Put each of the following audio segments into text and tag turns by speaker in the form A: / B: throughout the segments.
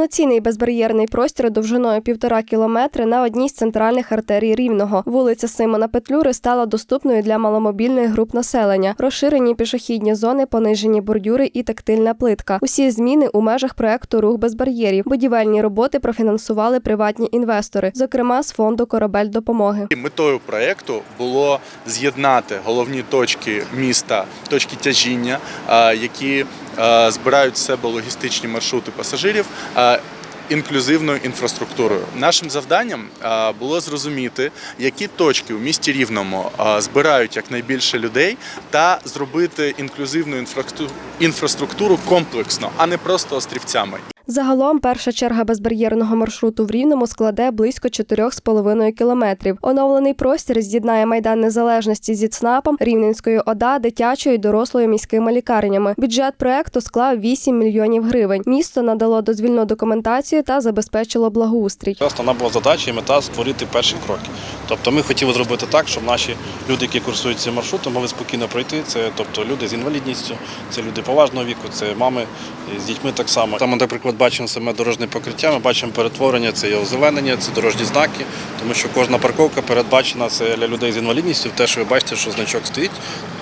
A: Повноцінний безбар'єрний простір довжиною півтора кілометри на одній з центральних артерій Рівного. Вулиця Симона Петлюри стала доступною для маломобільних груп населення. Розширені пішохідні зони, понижені бордюри і тактильна плитка. Усі зміни у межах проекту Рух без бар'єрів. Будівельні роботи профінансували приватні інвестори, зокрема з фонду Корабель допомоги.
B: Метою проекту було з'єднати головні точки міста, точки тяжіння, які збирають в себе логістичні маршрути пасажирів. е, Інклюзивною інфраструктурою нашим завданням е, було зрозуміти, які точки у місті Рівному е, збирають якнайбільше людей, та зробити інклюзивну інфраструктуру комплексно, а не просто острівцями.
A: Загалом перша черга безбар'єрного маршруту в Рівному складе близько 4,5 кілометрів. Оновлений простір з'єднає майдан незалежності зі ЦНАПом, Рівненською ОДА, дитячою і дорослою міськими лікарнями. Бюджет проекту склав 8 мільйонів гривень. Місто надало дозвільну документацію та забезпечило благоустрій.
C: Основна була задача і мета створити перші кроки. Тобто ми хотіли зробити так, щоб наші люди, які курсують цим маршрутом, могли спокійно пройти. Це тобто люди з інвалідністю, це люди поважного віку, це мами з дітьми так само. Там, наприклад, бачимо саме дорожнє покриття, ми бачимо перетворення, це є озеленення, це дорожні знаки, тому що кожна парковка передбачена це для людей з інвалідністю. Те, що ви бачите, що значок стоїть.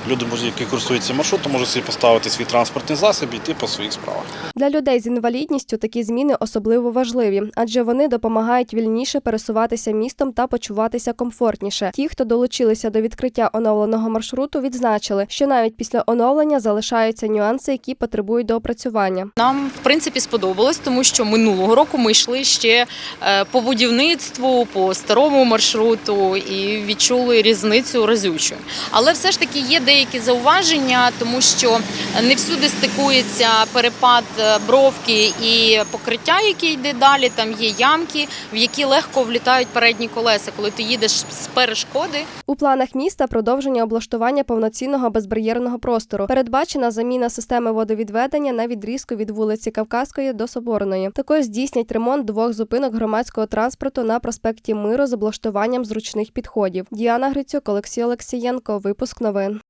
C: Люди, які курсують цим маршрутом, можуть собі поставити свій транспортний засіб і йти по своїх справах.
A: Для людей з інвалідністю такі зміни особливо важливі, адже вони допомагають вільніше пересуватися містом та почуватися комфортніше. Ті, хто долучилися до відкриття оновленого маршруту, відзначили, що навіть після оновлення залишаються нюанси, які потребують доопрацювання.
D: Нам в принципі сподобалось, тому що минулого року ми йшли ще е, по будівництву, по старому маршруту і відчули різницю разючу. Але все ж таки є деякі зауваження, тому що не всюди стикується перепад е, бровки і покриття, яке йде далі. Там є ямки, в які легко влітають передні колеса, коли ти їдеш з перешкоди.
A: У планах міста продовження облаштування повноцінного безбар'єрного простору. Передбачена заміна системи водовідведення на відрізку від вулиці Кавказької до Соборної. Також здійснять ремонт двох зупинок громадського транспорту на проспекті Миру з облаштуванням зручних підходів. Діана Грицюк, Олексій Олексієнко. Випуск новин.